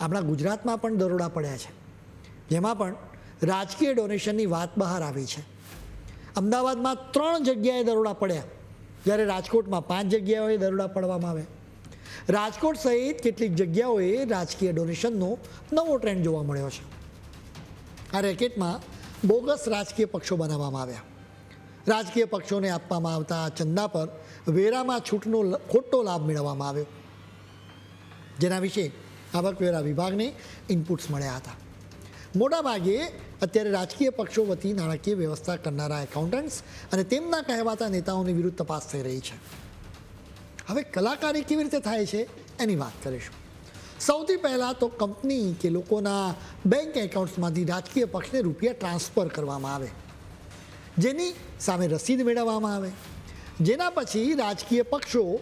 આપણા ગુજરાતમાં પણ દરોડા પડ્યા છે. જેમાં પણ રાજકીય ડોનેશનની વાત બહાર આવી છે. અમદાવાદમાં ત્રણ જગ્યાએ દરોડા પડ્યા. જ્યારે રાજકોટમાં પાંચ જગ્યાઓએ દરોડા પડવામાં આવ્યા. રાજકોટ સહિત કેટલીક જગ્યાઓએ રાજકીય ડોનેશનનો નવો ટ્રેન્ડ જોવા મળ્યો છે. આ રેકેટમાં બોગસ રાજકીય પક્ષો બનાવવામાં આવ્યા. રાજકીય પક્ષોને આપવામાં આવતા ચંદા પર વેરામાં છૂટનો ખોટો લાભ મેળવવામાં આવ્યો. જેના વિશે આવકવેરા વિભાગને ઇનપુટ્સ મળ્યા હતા. મોટાભાગે અત્યારે રાજકીય પક્ષો વતી નાણાકીય વ્યવસ્થા કરનારા એકાઉન્ટન્ટ્સ અને તેમના કહેવાતા નેતાઓની વિરુદ્ધ તપાસ થઈ રહી છે. હવે કલાકારી કેવી રીતે થાય છે એની વાત કરીશું. સૌથી પહેલાં તો કંપની કે લોકોના બેંક એકાઉન્ટ્સમાંથી રાજકીય પક્ષને રૂપિયા ટ્રાન્સફર કરવામાં આવે. જેની સામે રસીદ મેળવવામાં આવે. જેના પછી રાજકીય પક્ષો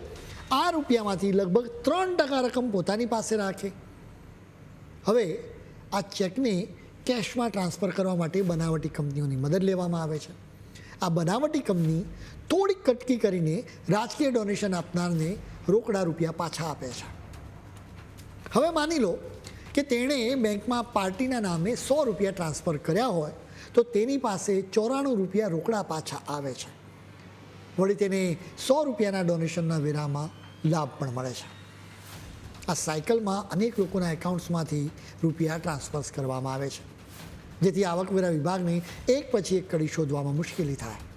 આ રૂપિયામાંથી લગભગ ત્રણ ટકા રકમ પોતાની પાસે રાખે. હવે આ ચેકને કેશમાં ટ્રાન્સફર કરવા માટે બનાવટી કંપનીઓની મદદ લેવામાં આવે છે. આ બનાવટી કંપની થોડીક કટકી કરીને રાજકીય ડોનેશન આપનારને રોકડા રૂપિયા પાછા આપે છે. હવે માની લો કે તેણે બેંકમાં પાર્ટીના નામે સો રૂપિયા ટ્રાન્સફર કર્યા હોય તો તેની પાસે ચોરાણું રૂપિયા રોકડા પાછા આવે છે. વળી તેને સો રૂપિયાના ડોનેશનના વેરામાં લાભ પણ મળે છે. આ સાયકલમાં અનેક લોકોના એકાઉન્ટ્સમાંથી રૂપિયા ટ્રાન્સફર કરવામાં આવે છે. જેથી આવકવેરા વિભાગને એક પછી એક કડી શોધવામાં મુશ્કેલી થાય.